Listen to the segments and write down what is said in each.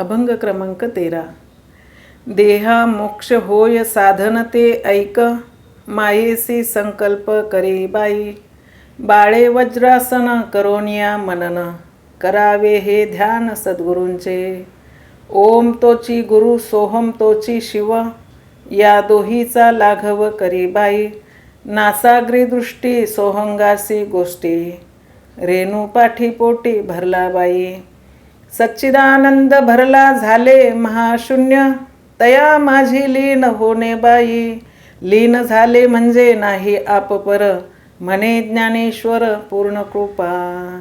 अभंग क्रमांक तेरा. देहा मोक्ष होय साधन ते ऐक. मायेसी संकल्प करे बाई. बाळे वज्रासन करोनिया मनन. करावे हे ध्यान सद्गुरूंचे. ओम तोची गुरु सोहम तोची शिव. या दोहीचा लाघव करी बाई. नासाग्री दृष्टी सोहंगासी गोष्टी. रेणू पाठीपोटी भरला बाई. सच्चिदानंद भरला झाले महाशून्य. तया माझी लीन होणे बाई. लीन झाले म्हणजे नाही आप पर. म्हणे ज्ञानेश्वर पूर्ण कृपा.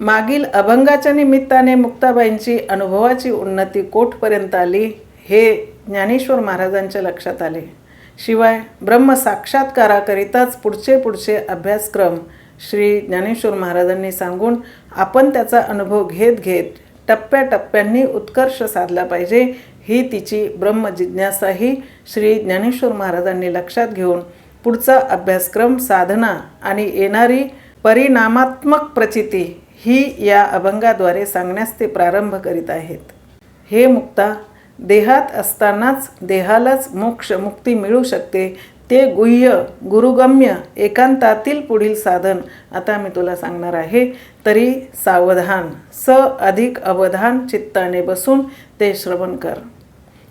मागील अभंगाच्या निमित्ताने मुक्ताबाईंची अनुभवाची उन्नती कोठपर्यंत आली हे ज्ञानेश्वर महाराजांच्या लक्षात आले. शिवाय ब्रह्म साक्षात्काराकरिताच पुढचे पुढचे अभ्यासक्रम श्री ज्ञानेश्वर महाराजांनी सांगून आपण त्याचा अनुभव घेत घेत टप्प्याटप्प्यांनी उत्कर्ष साधला पाहिजे ही तिची ब्रह्मजिज्ञासाही श्री ज्ञानेश्वर महाराजांनी लक्षात घेऊन पुढचा अभ्यासक्रम साधना आणि येणारी परिणामात्मक प्रचिती ही या अभंगाद्वारे सांगण्यास ते प्रारंभ करीत आहेत. हे मुक्ता देहात असतानाच देहालाच मोक्ष मुक्ती मिळू शकते ते गुह्य गुरुगम्य एकांतातील पुढील साधन. आता मी तुला सांगणार आहे तरी सावधान. स अधिक अवधान चित्ताने बसून ते श्रवण कर.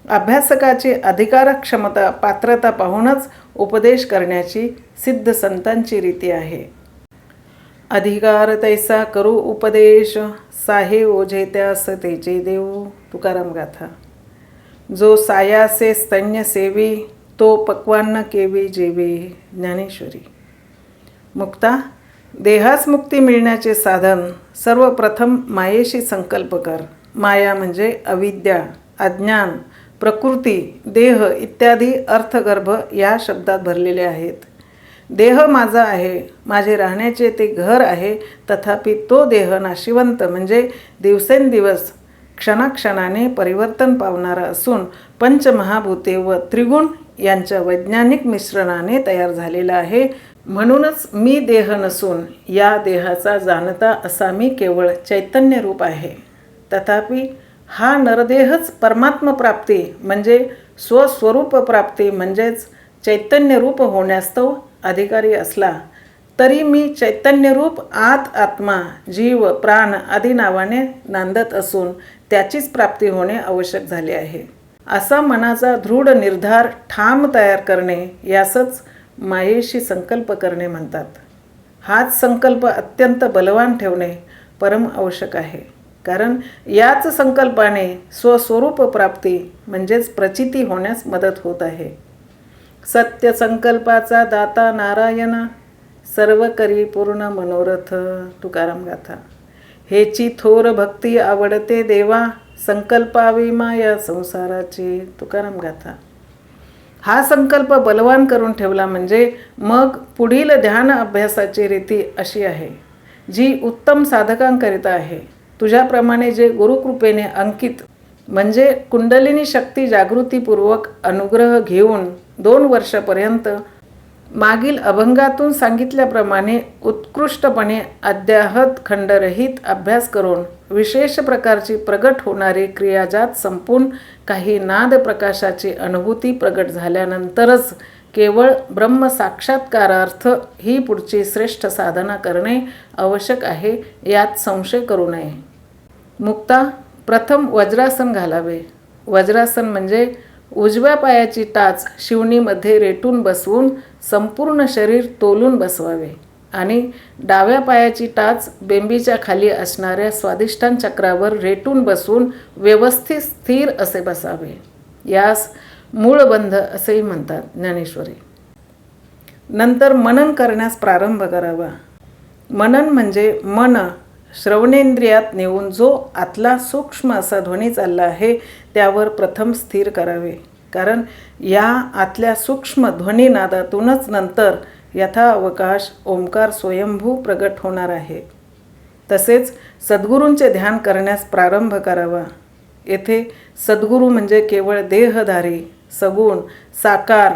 अभ्यासकाची अधिकारक्षमता पात्रता पाहूनच उपदेश करण्याची सिद्ध संतांची रीती आहे. अधिकार तैसा करू उपदेश साहे ओझे त्यास तेचे देऊ. तुकाराम गाथा. जो सायासे स्तन्य सेवी तो पक्वान्न केवे जेवे ज्ञानेश्वरी. मुक्ता देहास मुक्ती मिळण्याचे साधन सर्वप्रथम मायेशी संकल्प कर. माया म्हणजे अविद्या अज्ञान प्रकृती देह इत्यादी अर्थगर्भ या शब्दात भरलेले आहेत. देह माझा आहे माझे राहण्याचे ते घर आहे तथापि तो देह नाशिवंत म्हणजे दिवसेंदिवस क्षणाक्षणाने परिवर्तन पावणारा असून पंचमहाभूते व त्रिगुण यांच्या वैज्ञानिक मिश्रणाने तयार झालेला आहे. म्हणूनच मी देह नसून या देहाचा जाणता असा मी केवळ चैतन्य रूप आहे. तथापि हा नरदेहच परमात्मप्राप्ती म्हणजे स्वस्वरूप प्राप्ती म्हणजेच चैतन्यरूप होण्यास्तव अधिकारी असला तरी मी चैतन्यरूप आत आत्मा जीव प्राण आदी नावाने नांदत असून त्याचीच प्राप्ती होणे आवश्यक झाले आहे. असा मनाचा दृढ निर्धार ठाम तयार करणे यासच मायेशी संकल्प करणे म्हणतात. हाच संकल्प अत्यंत बलवान ठेवणे परम आवश्यक आहे. कारण याच संकल्पाने स्वस्वरूप प्राप्ती म्हणजेच प्रचिती होण्यास मदत होत आहे. सत्य संकल्पाचा दाता नारायण सर्व करी पूर्ण मनोरथ तुकाराम गाथा. हेची थोर भक्ती आवडते देवा संकल्पावी माया संसाराची तुकाराम गाथा. हा संकल्प बलवान करून ठेवला म्हणजे मग पुढील ध्यान अभ्यासाची रीती अशी आहे. जी उत्तम साधकांकरिता आहे. तुझ्याप्रमाणे जे गुरुकृपेने अंकित म्हणजे कुंडलिनी शक्ती जागृतीपूर्वक अनुग्रह घेऊन दोन वर्षापर्यंत मागील अभंगातून सांगितल्याप्रमाणे उत्कृष्टपणे अद्याहत खंडरहित अभ्यास करून विशेष प्रकारची प्रगट होणारी क्रियाजात संपून काही नाद प्रकाशाची अनुभूती प्रगट झाल्यानंतरच केवळ ब्रह्म साक्षात्कारार्थ ही पुढची श्रेष्ठ साधना करणे आवश्यक आहे यात संशय करू नये. मुक्ता प्रथम वज्रासन घालावे. वज्रासन म्हणजे उजव्या पायाची टाच शिवणीमध्ये रेटून बसवून संपूर्ण शरीर तोलून बसवावे आणि डाव्या पायाची टाच बेंबीच्या खाली असणाऱ्या स्वादिष्टान चक्रावर रेटून बसवून व्यवस्थित स्थिर असे बसावे. यास मूळबंध असेही म्हणतात ज्ञानेश्वरी. नंतर मनन करण्यास प्रारंभ करावा. मनन म्हणजे मन श्रवणेंद्रियात नेऊन जो आतला सूक्ष्म असा ध्वनी चालला आहे त्यावर प्रथम स्थिर करावे. कारण या आतल्या सूक्ष्म ध्वनीनादातूनच नंतर यथाअवकाश ओंकार स्वयंभू प्रगट होणार आहे. तसेच सद्गुरूंचे ध्यान करण्यास प्रारंभ करावा. येथे सद्गुरू म्हणजे केवळ देहधारी सगुण साकार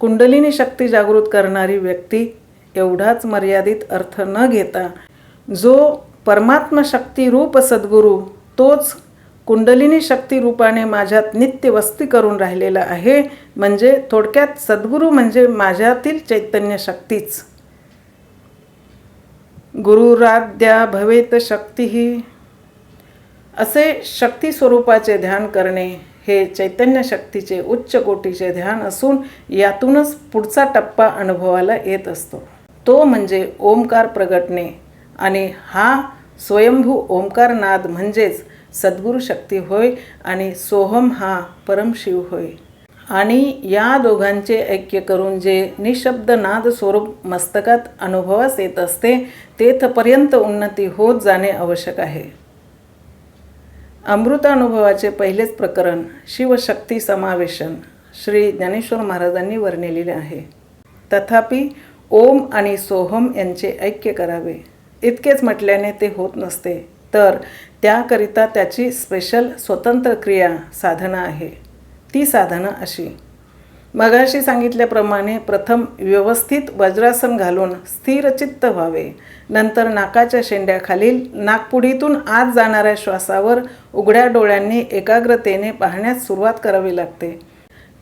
कुंडलिनी शक्ती जागृत करणारी व्यक्ती एवढाच मर्यादित अर्थ न घेता जो परमात्म शक्तिरूप सद्गुरू तोच कुंडलिनी शक्तिरूपाने माझ्यात नित्य वस्ती करून राहिलेला आहे. म्हणजे थोडक्यात सद्गुरू म्हणजे माझ्यातील चैतन्य शक्तीच. गुरुराध्या भवेत शक्ती असे शक्ती स्वरूपाचे ध्यान करणे हे चैतन्य शक्तीचे उच्च कोटीचे ध्यान असून यातूनच पुढचा टप्पा अनुभवाला येत असतो. तो म्हणजे ओंकार प्रगटणे. आणि हा स्वयंभू ओंकार नाद म्हणजेच सद्गुरू शक्ती होय आणि सोहम हा परमशिव होय. आणि या दोघांचे ऐक्य करून जे निशब्द नाद स्वरूप मस्तकात अनुभवास येत असते तेथपर्यंत उन्नती होत जाणे आवश्यक आहे. अमृतानुभवाचे पहिलेच प्रकरण शिवशक्ती समावेशन श्री ज्ञानेश्वर महाराजांनी वर्णिलेले आहे. तथापि ओम आणि सोहम यांचे ऐक्य करावे. इतकेच म्हटल्याने ते होत नसते. तर त्याकरिता त्याची स्पेशल स्वतंत्र क्रिया साधना आहे. ती साधना अशी. मगाशी सांगितल्याप्रमाणे प्रथम व्यवस्थित वज्रासन घालून स्थिरचित्त व्हावे. नंतर नाकाच्या शेंड्याखालील नाकपुडीतून आत जाणाऱ्या श्वासावर उघड्या डोळ्यांनी एकाग्रतेने पाहण्यास सुरुवात करावी लागते.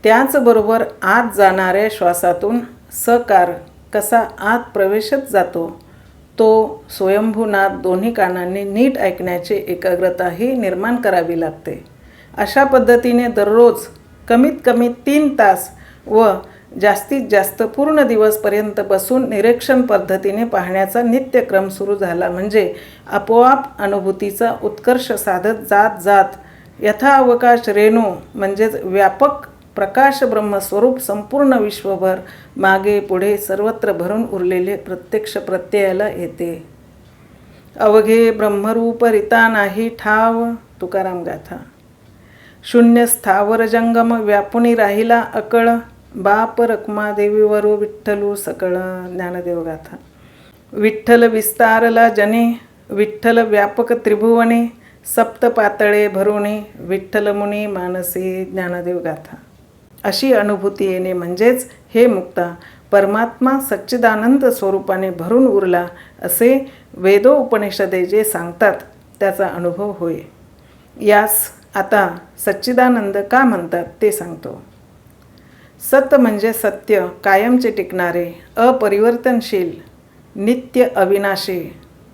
त्याचबरोबर आत जाणाऱ्या श्वासातून सकार कसा आत प्रवेशच जातो तो स्वयंभूनाद दोन्ही कानांनी नीट ऐकण्याची एकाग्रताही निर्माण करावी लागते. अशा पद्धतीने दररोज कमीत कमी तीन तास व जास्तीत जास्त पूर्ण दिवसपर्यंत बसून निरीक्षण पद्धतीने पाहण्याचा नित्यक्रम सुरू झाला म्हणजे आपोआप अनुभूतीचा उत्कर्ष साधत जात जात यथाअवकाश रेणू म्हणजेच व्यापक प्रकाश ब्रह्मस्वरूप संपूर्ण विश्वभर मागे पुढे सर्वत्र भरून उरलेले प्रत्यक्ष प्रत्ययाला येते. अवघे ब्रह्मरूप रिता नाही ठाव तुकाराम गाथा. शून्य स्थावर जंगम व्यापुनी राहिला अकळ बाप रक्मा देवीवरू विठ्ठलू सकळ ज्ञानदेव गाथा. विठ्ठल विस्तारला जने विठ्ठल व्यापक त्रिभुवने सप्त पातळे भरुणे विठ्ठल मुनी मानसी ज्ञानदेव गाथा. अशी अनुभूती येणे म्हणजेच हे मुक्ता परमात्मा सच्चिदानंद स्वरूपाने भरून उरला असे वेदो उपनिषदे जे सांगतात त्याचा अनुभव होय. यास आता सच्चिदानंद का म्हणतात ते सांगतो. सत म्हणजे सत्य कायमचे टिकणारे अपरिवर्तनशील नित्य अविनाशी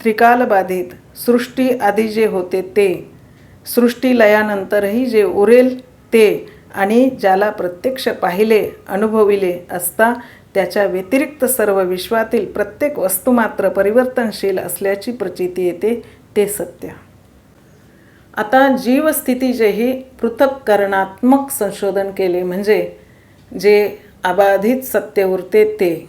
त्रिकालबाधित सृष्टी आधी जे होते ते सृष्टी लयानंतरही जे उरेल ते आणि ज्याला प्रत्यक्ष पाहिले अनुभविले असता त्याच्या व्यतिरिक्त सर्व विश्वातील प्रत्येक वस्तू मात्र परिवर्तनशील असल्याची प्रचिती येते ते सत्य. आता जीवस्थितीचेही पृथक्करणात्मक संशोधन केले म्हणजे जे अबाधित सत्य उरते ते.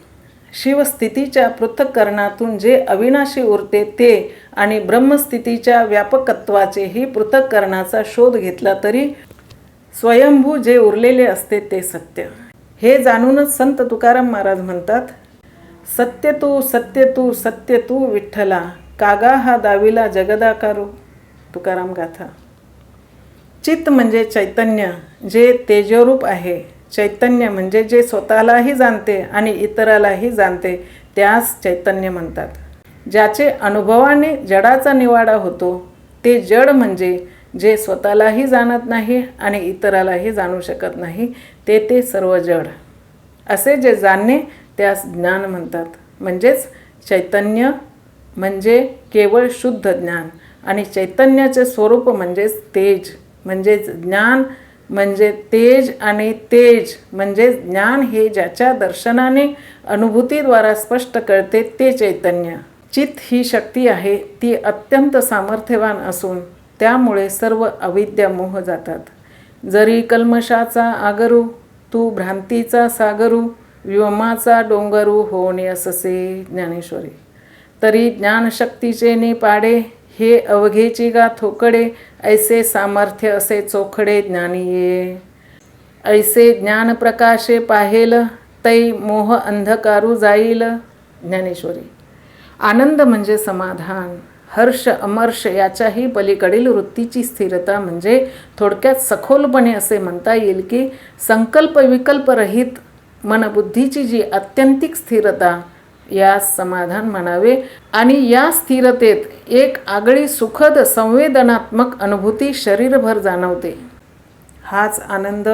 शिवस्थितीच्या पृथक्करणातून जे अविनाशी उरते ते आणि ब्रह्मस्थितीच्या व्यापकत्वाचेही पृथक्करणाचा शोध घेतला तरी स्वयंभू जे उरलेले असते ते सत्य. हे जाणूनच संत तुकाराम महाराज म्हणतात सत्य तू सत्य तू सत्य तू विठ्ठला कागा हा दाविला जगदाकारो. तुकाराम गाथा. चित्त म्हणजे चैतन्य जे तेजोरूप आहे. चैतन्य म्हणजे जे स्वतःलाही जाणते आणि इतरालाही जाणते त्यास चैतन्य म्हणतात. ज्याचे अनुभवाने जडाचा निवाडा होतो ते जड म्हणजे जे स्वतःलाही जाणत नाही आणि इतरालाही जाणू शकत नाही ते ते सर्व जड. असे जे जाणणे त्यास ज्ञान म्हणतात. म्हणजेच चैतन्य म्हणजे केवळ शुद्ध ज्ञान आणि चैतन्याचे स्वरूप म्हणजेच तेज. म्हणजेच ज्ञान म्हणजे तेज आणि तेज म्हणजे ज्ञान हे ज्याच्या दर्शनाने अनुभूतीद्वारा स्पष्ट कळते ते चैतन्य. चित ही शक्ती आहे ती अत्यंत सामर्थ्यवान असून त्यामुळे सर्व अविद्या मोह जातात. जरी कल्मशाचा आगरू तू भ्रांतीचा सागरू व्योमाचा डोंगरू होणे अससे ज्ञानेश्वरी. तरी ज्ञानशक्तीचे ने पाडे हे अवघेची गा थोकडे ऐसे सामर्थ्य असे चोखडे ज्ञानी ये ऐसे ज्ञानप्रकाशे पाहेल तै मोह अंधकारू जाईल ज्ञानेश्वरी. आनंद म्हणजे समाधान. हर्ष अमर्ष याच्याही पलीकडील वृत्तीची स्थिरता म्हणजे थोडक्यात सखोलपणे असे म्हणता येईल की संकल्प विकल्परहित मनबुद्धीची जी आत्यंतिक स्थिरता यास समाधान म्हणावे. आणि या स्थिरतेत एक आगळी सुखद संवेदनात्मक अनुभूती शरीरभर जाणवते. हाच आनंद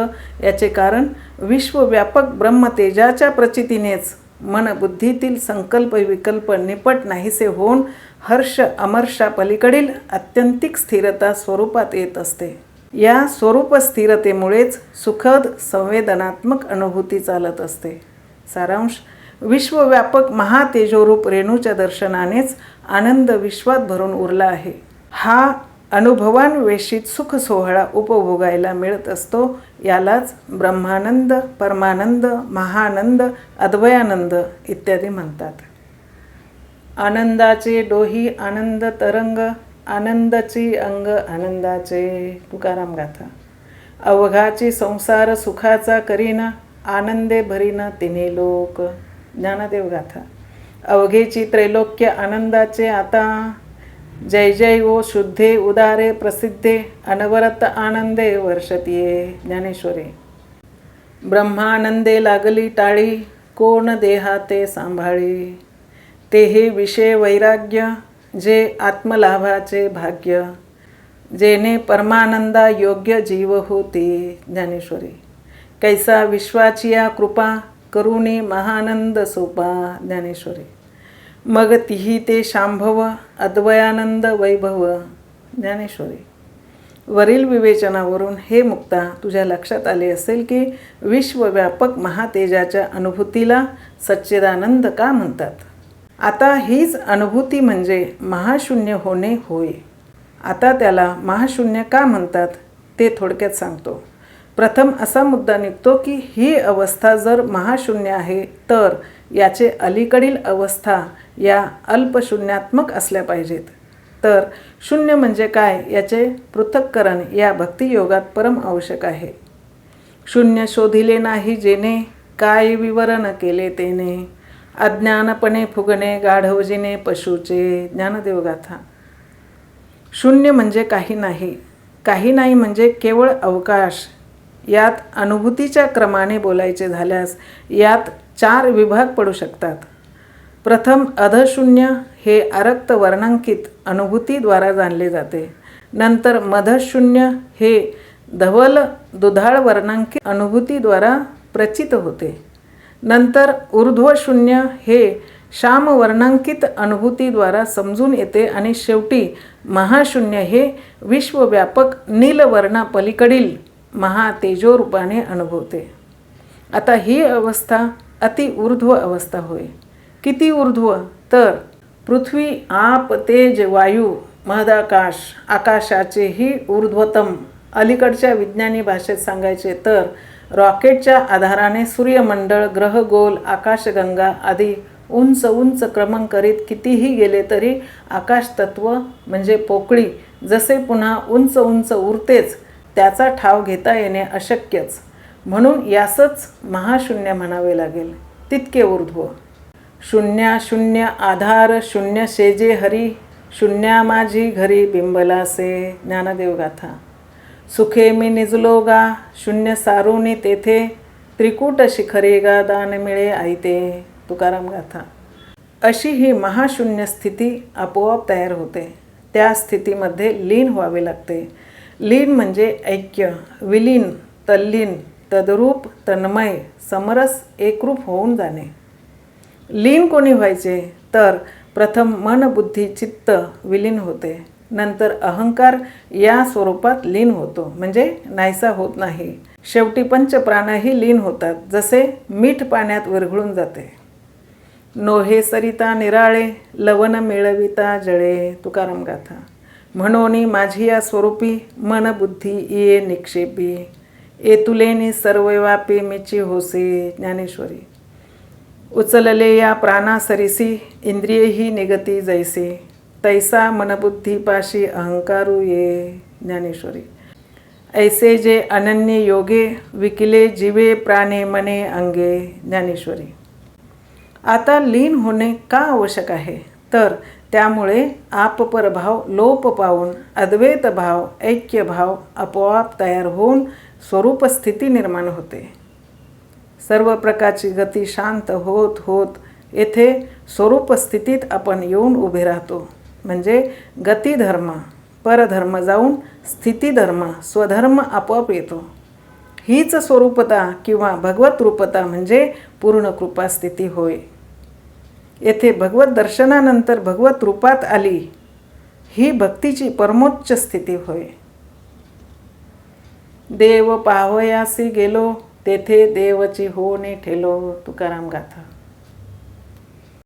याचे कारण विश्वव्यापक ब्रह्मतेजाच्या प्रचितीनेच मन बुद्धीतील संकल्प विकल्प निपट नाहीसे होऊन हर्ष अमर्षा पलीकडील आत्यंतिक स्थिरता स्वरूपात येत असते. या स्वरूप स्थिरतेमुळेच सुखद संवेदनात्मक अनुभूती चालत असते. सारांश विश्वव्यापक महातेजोरूप रेणूच्या दर्शनानेच आनंद विश्वात भरून उरला आहे. हा अनुभवान्वेषित सुख सोहळा उपभोगायला मिळत असतो. यालाच ब्रह्मानंद परमानंद महानंद अद्वयानंद इत्यादी म्हणतात. आनंदाचे डोही आनंद तरंग आनंदाची अंग आनंदाचे तुकाराम गाथा. अवघाची संसार सुखाचा करीना आनंदे भरीना तिने लोक. ज्ञानदेव गाथा. अवघेची त्रैलोक्य आनंदाचे आता जय जय ओ शुद्धे उदारे प्रसिद्धे अनवरत आनंदे वर्षतीये ज्ञानेश्वरी। ब्रह्मानंदे लागली टाळी कोण देहाते सांभाळी? ते हे विषय वैराग्य जे आत्मलाभाचे भाग्य जेने परमानंदा योग्य जीव होते ज्ञानेश्वरी। कैसा विश्वाची या कृपा करुणी महानंद सोपा ज्ञानेश्वरी। मग तिही ते शांभव अद्वयानंद वैभव. ज्ञानेश्वरी वरील विवेचनावरून हे मुक्ता तुझ्या लक्षात आले असेल की विश्वव्यापक महातेजाच्या अनुभूतीला सच्चिदानंद का म्हणतात? आता हीच अनुभूती म्हणजे महाशून्य होणे होय. आता त्याला महाशून्य का म्हणतात ते थोडक्यात सांगतो. प्रथम असा मुद्दा निघतो की ही अवस्था जर महाशून्य आहे तर याचे अलीकडील अवस्था या अल्पशून्यात्मक असल्या पाहिजेत. तर शून्य म्हणजे काय? याचे पृथक्करण या भक्तियोगात परम आवश्यक आहे. शून्य शोधिले नाही जेने काय विवरण केले तेने? अज्ञानपणे फुगणे गाढवजीने पशुचे ज्ञानदेवगाथा. शून्य म्हणजे काही नाही. काही नाही म्हणजे केवळ अवकाश यात अनुभूतीच्या क्रमाने बोलायचे झाल्यास यात चार विभाग पडू शकतात. प्रथम अधशून्य हे अरक्त वर्णांकित अनुभूतीद्वारा जाणले जाते. नंतर मधशून्य हे धवल दुधाळ वर्णांकित अनुभूतीद्वारा प्रचित होते. नंतर ऊर्ध्वशून्य हे श्याम वर्णांकित अनुभूतीद्वारा समजून येते आणि शेवटी महाशून्य हे विश्वव्यापक नीलवर्णापलीकडील महातेजोरूपाने अनुभवते. आता ही अवस्था अति ऊर्ध्व अवस्था होय. किती ऊर्ध्व? तर पृथ्वी आप तेज वायू महदाकाश आकाशाचेही ऊर्ध्वतम. अलीकडच्या विज्ञानी भाषेत सांगायचे तर रॉकेटच्या आधाराने सूर्यमंडळ ग्रहगोल आकाशगंगा आदी उंच उंच क्रमण करीत कितीही गेले तरी आकाशतत्व म्हणजे पोकळी जसे पुन्हा उंच उंच उरतेच त्याचा ठाव घेता येणे अशक्यच. म्हणून यासच महाशून्य म्हणावे लागेल. तितके ऊर्ध्व. शून्या शून्य आधार शून्य शेजे हरी शून्या माझी घरी बिंबलासे ज्ञानदेव गाथा. सुखे मी निजलो गा शून्य सारुनी तेथे त्रिकूट शिखरे गा दान मिळे आईते तुकाराम गाथा. अशी ही महाशून्य स्थिती आपोआप तयार होते. त्या स्थितीमध्ये लीन व्हावे लागते. लीन म्हणजे ऐक्य विलीन तल्लीन तदरूप तन्मय समरस एकरूप होऊन जाणे. लीन कोणी व्हायचे? तर प्रथम मन बुद्धी चित्त विलीन होते. नंतर अहंकार या स्वरूपात लीन होतो. म्हणजे नाहीसा होत नाही. शेवटी पंचप्राणही लीन होतात. जसे मीठ पाण्यात विरघळून जाते. नोहे सरिता निराळे लवण मिळविता जळे. तुकाराम गाथा. म्हणून माझी या स्वरूपी मन बुद्धी ये निक्षेपी एतुलेनी सर्वव्यापी मिची होसे ज्ञानेश्वरी. उचलले या प्राणासरिसी इंद्रियही निगती जैसे. तैसा मनबुद्धीपाशी अहंकारू ये ज्ञानेश्वरी. ऐसे जे अनन्य योगे विकिले जीवे प्राणे मने अंगे ज्ञानेश्वरी. आता लीन होणे का आवश्यक आहे? तर त्यामुळे आपपरभाव लोप पावून अद्वैत भाव आपोआप तयार होऊन स्वरूपस्थिती निर्माण होते. सर्व प्रकारची गती शांत होत होत येथे स्वरूप स्थितीत आपण येऊन उभे राहतो. म्हणजे गतिधर्म परधर्म जाऊन स्थितीधर्म स्वधर्म आपोआप येतो. हीच स्वरूपता किंवा भगवत रूपता म्हणजे पूर्ण कृपा स्थिती होय. येथे भगवत दर्शनानंतर भगवत रूपात आली. ही भक्तीची परमोच्च स्थिती होय. देव पावयासी गेलो तेथे देवची होणे ठेलो तुकाराम गाथा.